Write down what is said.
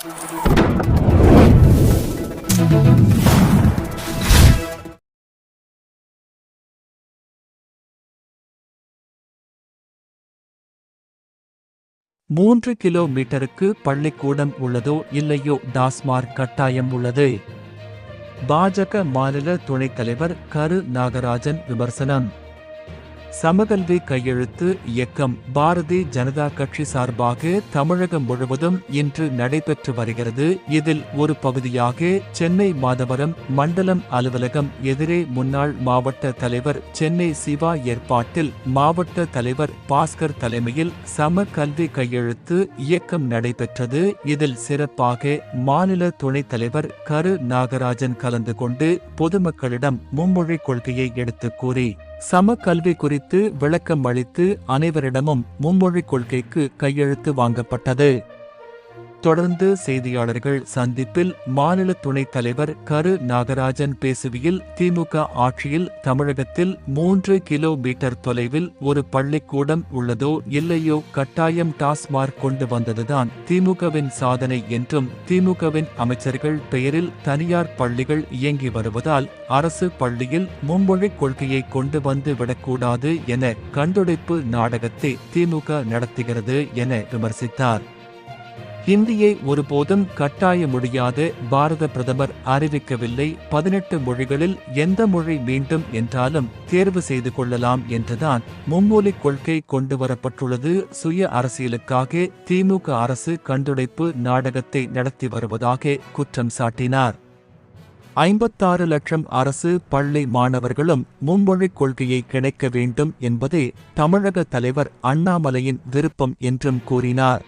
மூன்று கிலோமீட்டருக்கு பள்ளிக்கூடம் உள்ளதோ இல்லையோ டாஸ்மார்க் கட்டாயம் உள்ளது. பாஜக மாநில துணைத் தலைவர் கரு நாகராஜன் விமர்சனம். சமகல்வி கையெழுத்து இயக்கம் பாரதிய ஜனதா கட்சி சார்பாக தமிழகம் முழுவதும் இன்று நடைபெற்று வருகிறது. இதில் ஒரு பகுதியாக சென்னை மாதவரம் மண்டலம் அலுவலகம் எதிரே முன்னாள் மாவட்ட தலைவர் சென்னை சிவா ஏற்பாட்டில் மாவட்ட தலைவர் பாஸ்கர் தலைமையில் சம கல்வி கையெழுத்து இயக்கம் நடைபெற்றது. இதில் சிறப்பாக மாநில துணைத் தலைவர் கரு நாகராஜன் கலந்து கொண்டு பொதுமக்களிடம் மும்மொழி கொள்கையை எடுத்துக் கூறி சம கல்வி குறித்து விளக்கம் அளித்து அனைவரிடமும் மும்மொழி கொள்கைக்கு கையெழுத்து வாங்கப்பட்டது. தொடர்ந்து செய்தியாளர்கள் சந்திப்பில் மாநில துணைத் தலைவர் கரு நாகராஜன் பேசுகையில் திமுக ஆட்சியில் தமிழகத்தில் மூன்று கிலோமீட்டர் தொலைவில் ஒரு பள்ளிக்கூடம் உள்ளதோ இல்லையோ கட்டாயம் டாஸ்மார்க் கொண்டு வந்ததுதான் திமுகவின் சாதனை என்றும் திமுகவின் அமைச்சர்கள் பெயரில் தனியார் பள்ளிகள் இயங்கி வருவதால் அரசு பள்ளியில் மும்மொழிக் கொள்கையை கொண்டு வந்து விடக்கூடாது என கண்டுடைப்பு நாடகத்தை திமுக நடத்துகிறது என விமர்சித்தார். ஹிந்தியை ஒருபோதும் கட்டாய முடியாது பாரத பிரதமர் அறிவிக்கவில்லை. பதினெட்டு மொழிகளில் எந்த மொழி வேண்டும் என்றாலும் தேர்வு செய்து கொள்ளலாம் என்றுதான் மும்மொழி கொள்கை கொண்டு வரப்பட்டுள்ளது. சுய அரசியலுக்காக திமுக அரசு கண்டுடைப்பு நாடகத்தை நடத்தி வருவதாக குற்றம் சாட்டினார். ஐம்பத்தாறு லட்சம் அரசு பள்ளி மாணவர்களும் மும்மொழிக் கொள்கையை கிடைக்க வேண்டும் என்பதே தமிழக தலைவர் அண்ணாமலையின் விருப்பம் என்றும் கூறினார்.